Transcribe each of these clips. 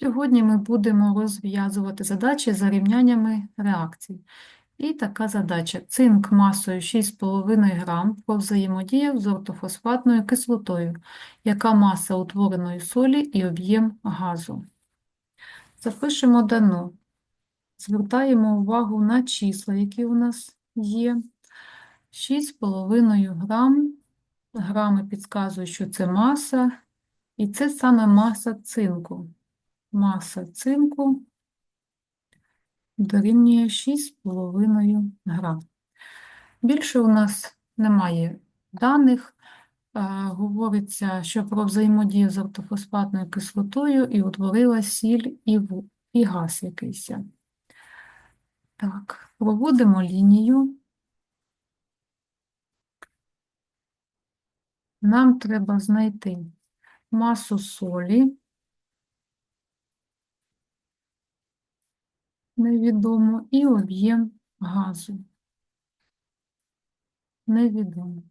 Сьогодні ми будемо розв'язувати задачі за рівняннями реакцій. І така задача. Цинк масою 6,5 грам повзаємодіяв з ортофосфатною кислотою. Яка маса утвореної солі і об'єм газу? Запишемо дано. Звертаємо увагу на числа, які у нас є. 6,5 грам. Грами підказують, що це маса. І це саме маса цинку. Маса цинку дорівнює 6,5 грам. Більше у нас немає даних. Е, Говориться, що про взаємодію з ортофосфатною кислотою і утворила сіль і, і газ якийсь. Так, проводимо лінію. Нам треба знайти масу солі. Невідомо. І об'єм газу. Невідомо.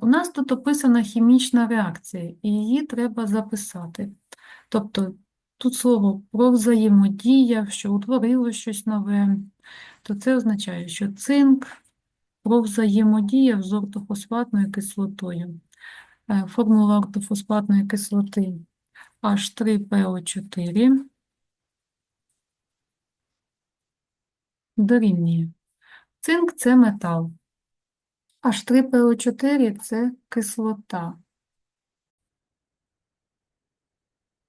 У нас тут описана хімічна реакція, і її треба записати. Тобто тут слово про взаємодія, що утворило щось нове, то це означає, що цинк про взаємодіяв з ортофосфатною кислотою. Е, Формула ортофосфатної кислоти H3PO4 дорівнює. Цинк – це метал. H3PO4 – це кислота.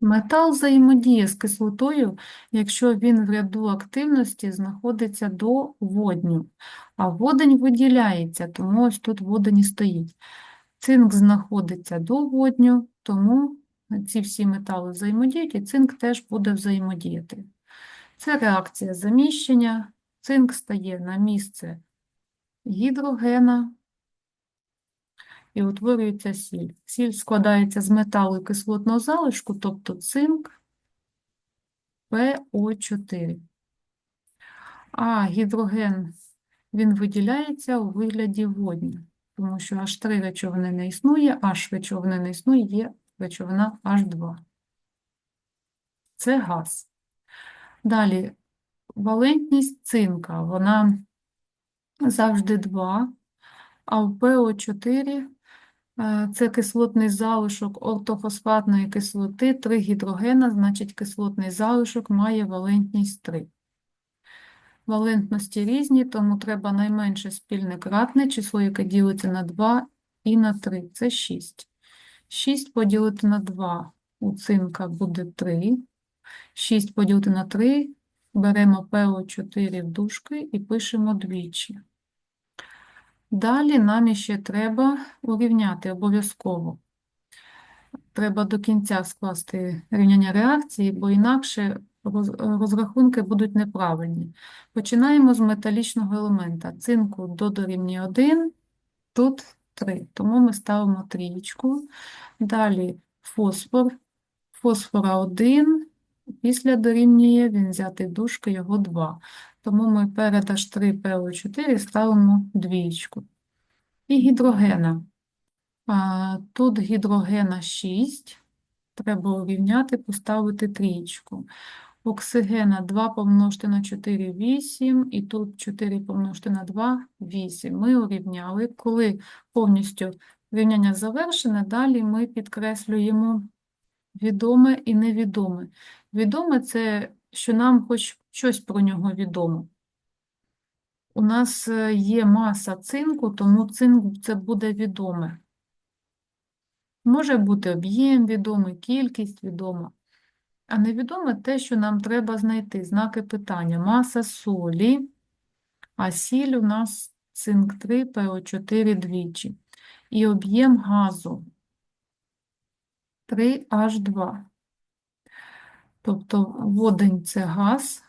Метал взаємодіє з кислотою, якщо він в ряду активності знаходиться до водню, а водень виділяється, тому ось тут водень і стоїть. Цинк знаходиться до водню, тому ці всі метали взаємодіють, і цинк теж буде взаємодіяти. Це реакція заміщення. Цинк стає на місце гідрогена і утворюється сіль. Сіль складається з металу і кислотного залишку, тобто цинк ПО4. А гідроген він виділяється у вигляді водню, тому що H3 речовини не існує, H речовини не існує, є речовина H2. Це газ. Далі валентність цинка, вона завжди 2, а в ПО4 е, це кислотний залишок ортофосфатної кислоти 3 гідрогена, значить кислотний залишок має валентність 3. Валентності різні, тому треба найменше спільне кратне число, яке ділиться на 2 і на 3. Це 6. 6 поділити на 2 у цинка буде 3. 6 поділити на 3 беремо ПО4 в дужки і пишемо двічі. Далі нам іще треба урівняти обов'язково. Треба до кінця скласти рівняння реакції, бо інакше розрахунки будуть неправильні. Починаємо з металічного елемента. Цинку до дорівнює 1, тут 3. Тому ми ставимо трієчку. Далі фосфор. Фосфора 1, після дорівнює він взяти дужки, його 2. Тому ми перед H3PO4 ставимо двієчку. І гідрогена. Тут гідрогена 6. Треба урівняти, поставити трієчку. Оксигена 2 помножити на 4 – 8, і тут 4 помножити на 2 – 8. Ми урівняли. Коли повністю рівняння завершене, далі ми підкреслюємо відоме і невідоме. Відоме – це, що нам хоч щось про нього відомо. У нас е, є маса цинку, тому цинк це буде відоме. Може бути об'єм відомий, кількість відома. А невідоме те, що нам треба знайти. Знаки питання. Маса солі, а сіль у нас цинк 3, ПО4 двічі. І об'єм газу 3H2. Тобто водень – це газ.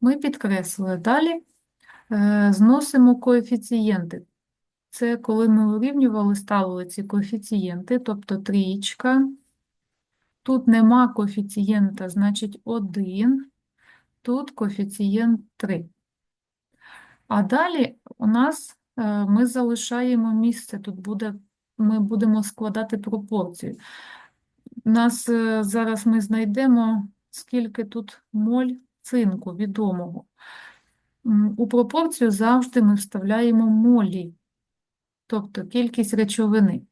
Ми підкреслили. Далі е, зносимо коефіцієнти. Це коли ми урівнювали, ставили ці коефіцієнти, тобто трієчка. Тут нема коефіцієнта, значить 1, тут коефіцієнт 3. А далі у нас е, ми залишаємо місце, тут буде, ми будемо складати пропорцію. Нас е, зараз ми знайдемо, скільки тут моль цинку відомого. У пропорцію завжди ми вставляємо молі, тобто кількість речовини.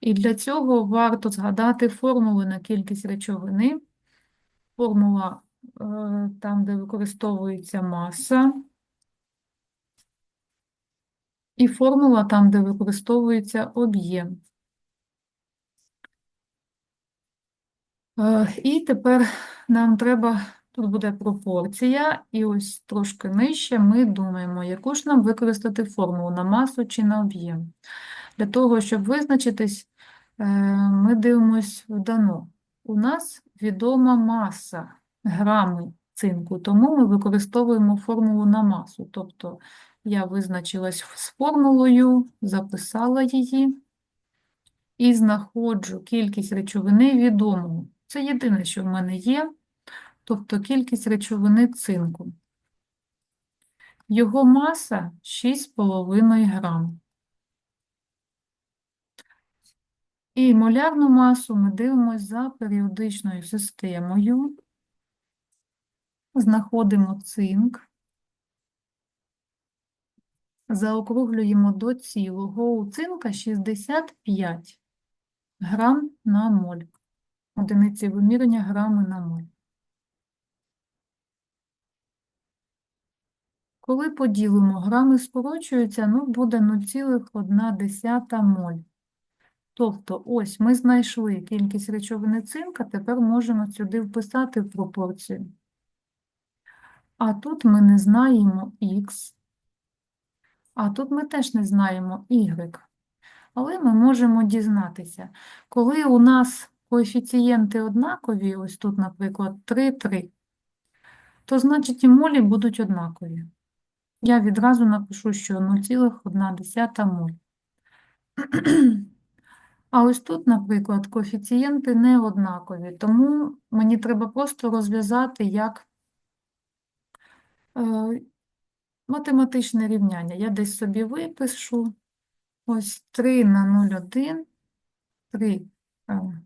І для цього варто згадати формули на кількість речовини. Формула е, там, де використовується маса, і формула там, де використовується об'єм. І тепер нам треба, тут буде пропорція, і ось трошки нижче ми думаємо, яку ж нам використати формулу на масу чи на об'єм. Для того, щоб визначитись, е, ми дивимось в дано. У нас відома маса грами цинку, тому ми використовуємо формулу на масу. Тобто я визначилась з формулою, записала її і знаходжу кількість речовини відомого. Це єдине, що в мене є, тобто кількість речовини цинку. Його маса 6,5 грам. І молярну масу ми дивимося за періодичною системою. Знаходимо цинк, заокруглюємо до цілого. У цинка 65 грам на моль. Одиниці виміряння грами на моль. Коли поділимо, грами скорочуються, ну буде 0,1 моль. Тобто, ось ми знайшли кількість речовини цинка, тепер можемо сюди вписати в пропорцію. А тут ми не знаємо Х, а тут ми теж не знаємо Y. Але ми можемо дізнатися, коли у нас коефіцієнти однакові, ось тут, наприклад, 3, 3, то значить і молі будуть однакові. Я відразу напишу, що 0,1 моль. А ось тут, наприклад, коефіцієнти не однакові, тому мені треба просто розв'язати як е, математичне рівняння. Я десь собі випишу ось 3 на 0,1, 3, е,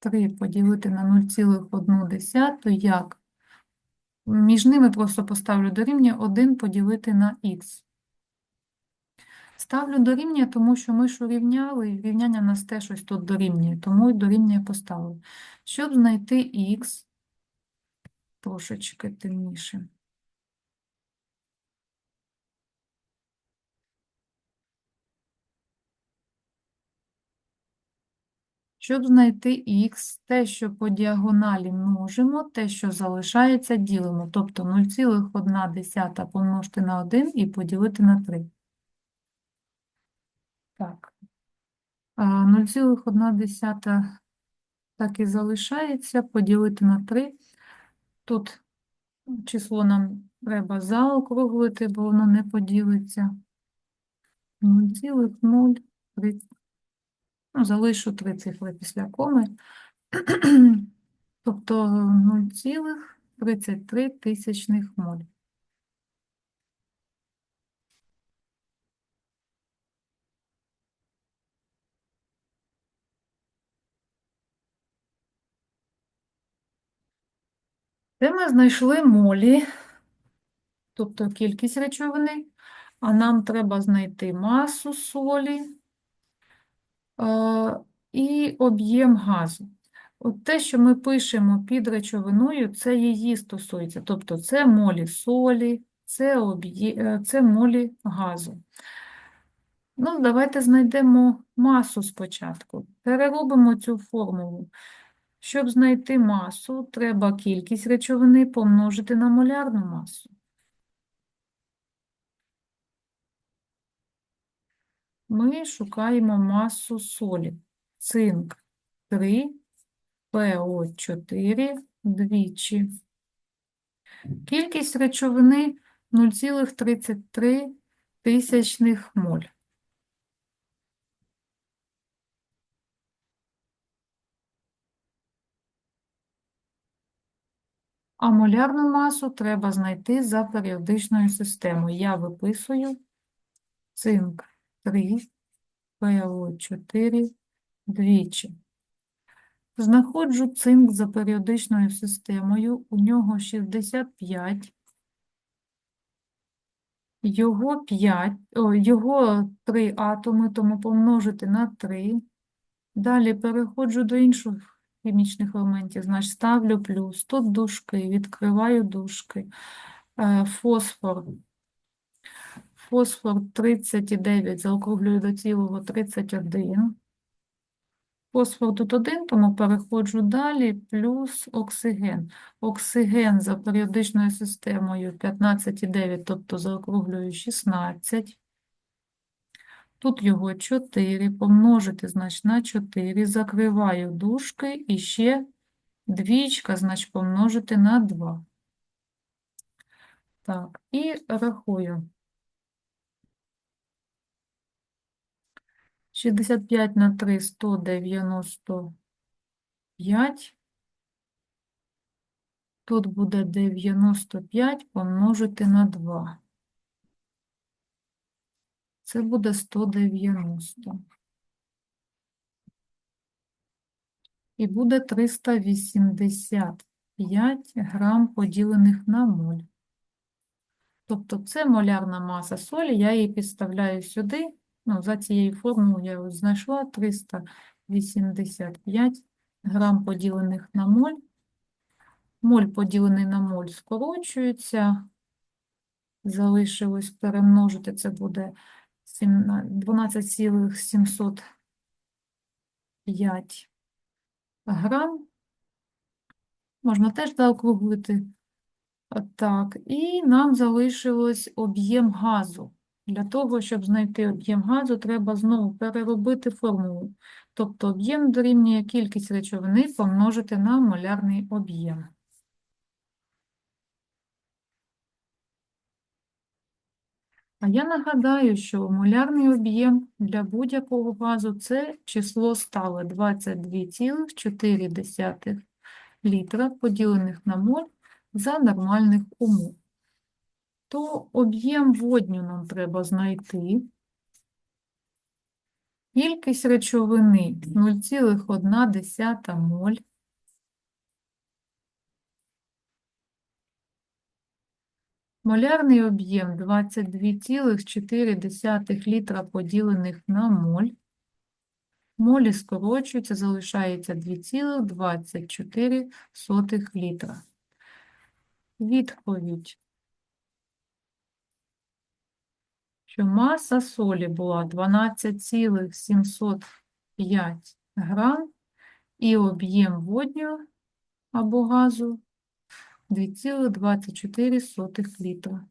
3 поділити на 0,1, як між ними просто поставлю дорівнює 1 поділити на х. Ставлю дорівнює, тому що ми ж урівняли, і рівняння в нас теж ось тут дорівнює, тому і дорівнює поставлю. Щоб знайти х, трошечки темніше. Щоб знайти х, те, що по діагоналі множимо, те, що залишається, ділимо. Тобто 0,1 помножити на 1 і поділити на 3. Так. 0,1 так і залишається, поділити на 3. Тут число нам треба заокруглити, бо воно не поділиться. 0,03. Ну, залишу три цифри після коми. Тобто 0,33 тисячних моль. Де ми знайшли молі, тобто кількість речовини, а нам треба знайти масу солі і об'єм газу. От те, що ми пишемо під речовиною, це її стосується. Тобто це молі солі, це, е, це молі газу. Ну, давайте знайдемо масу спочатку. Переробимо цю формулу. Щоб знайти масу, треба кількість речовини помножити на молярну масу. Ми шукаємо масу солі. Цинк 3, ПО4 двічі. Кількість речовини 0,33 тисячних моль. А молярну масу треба знайти за періодичною системою. Я виписую цинк 3, ПО4 двічі. Знаходжу цинк за періодичною системою. У нього 65. Його 5, о, його 3 атоми, тому помножити на 3. Далі переходжу до інших хімічних елементів, значить ставлю плюс. Тут дужки, відкриваю дужки. Е, Фосфор. Фосфор 39, заокруглюю до цілого 31. Фосфор тут один, тому переходжу далі, плюс оксиген. Оксиген за періодичною системою 15,9, тобто заокруглюю 16. Тут його 4, помножити, значить, на 4, закриваю дужки і ще двічка, значить, помножити на 2. Так, і рахую. 65 на 3 – 195. Тут буде 95 помножити на 2. Це буде 190. І буде 385 грам поділених на моль. Тобто це молярна маса солі, я її підставляю сюди. Ну, за цією формулою я знайшла 385 грам поділених на моль. Моль поділений на моль скорочується. Залишилось перемножити, це буде 12,705 грам. Можна теж заокруглити. Так, і нам залишилось об'єм газу. Для того, щоб знайти об'єм газу, треба знову переробити формулу. Тобто об'єм дорівнює кількість речовини помножити на молярний об'єм. А я нагадаю, що молярний об'єм для будь-якого газу – це число стале 22,4 літра, поділених на моль за нормальних умов. То об'єм водню нам треба знайти. Кількість речовини 0,1 моль. Молярний об'єм 22,4 літра поділених на моль. Молі скорочуються, залишається 2,24 літра. Відповідь, що маса солі була 12,705 грам і об'єм водню або газу 2,24 літра.